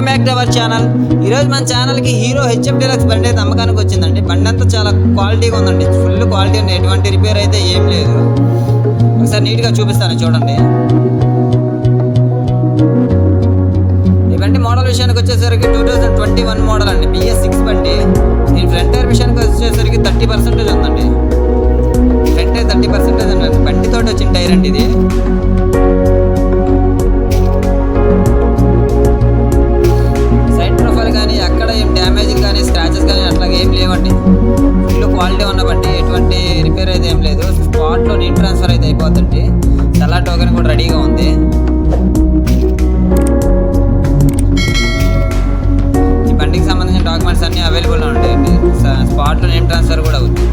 Back to our channel. ఈరోజు మన ఛానల్కి హీరో హెచ్ఎఫ్ డీలక్స్ బండి అయితే అమ్మకానికి వచ్చిందండి. బండి అంతా చాలా క్వాలిటీగా ఉందండి. ఫుల్ క్వాలిటీ ఉంది. ఎటువంటి రిపేర్ అయితే ఏం లేదు. ఒకసారి నీట్గా చూపిస్తాను చూడండి. ఈ బండి మోడల్ విషయానికి వచ్చేసరికి two thousand twenty one model అండి. బిఎస్ సిక్స్ బండి. దీని ఫ్రంట్ టైర్ విషయానికి వచ్చేసరికి థర్టీ పర్సెంటేజ్ ఉందండి. ఫ్రంట్ టైర్ థర్టీ పర్సెంటేజ్ ఉందండి. బండితోటి వచ్చిన టైర్ అండి ఇది. స్పాట్లో నీట్ ట్రాన్స్ఫర్ అయితే అయిపోతుంది తెల్ల టోకెన్ కూడా రెడీగా ఉంది. ఈ బండికి సంబంధించిన డాక్యుమెంట్స్ అన్నీ అవైలబుల్లో ఉంటాయండి. స్పాట్లో నేను ట్రాన్స్ఫర్ కూడా అవుతుంది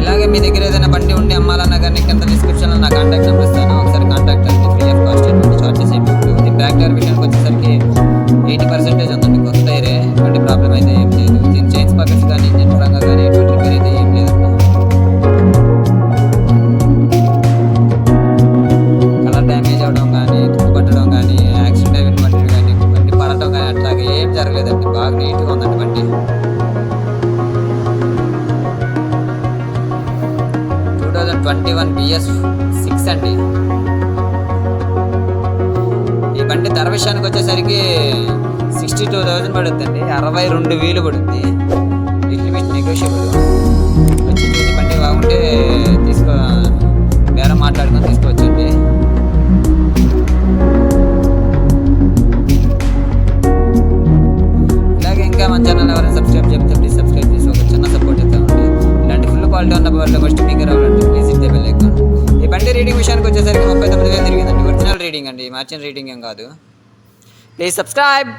ఇలాగే మీ దగ్గర ఏదైనా బండి ఉండి అమ్మాలని ట్వంటీ వన్ బిఎస్ సిక్స్ అండి. ఈ బండి ధర విషయానికి వచ్చేసరికి సిక్స్టీ టూ థౌజండ్ పడుతుందండి అరవై రెండు వేలు పడుతుంది లిటిల్ బిట్ నెగోషియబుల్ వచ్చి చూసి బండి బాగుంటే తీసుకో వేరే మాట్లాడుకొని తీసుకోవచ్చండి. ఇలాగే ఇంకా మన ఛానల్ ఎవరైనా సబ్స్క్రైబ్ చెప్తే మార్చిన రీడింగ్ ఏం కాదు. Please subscribe.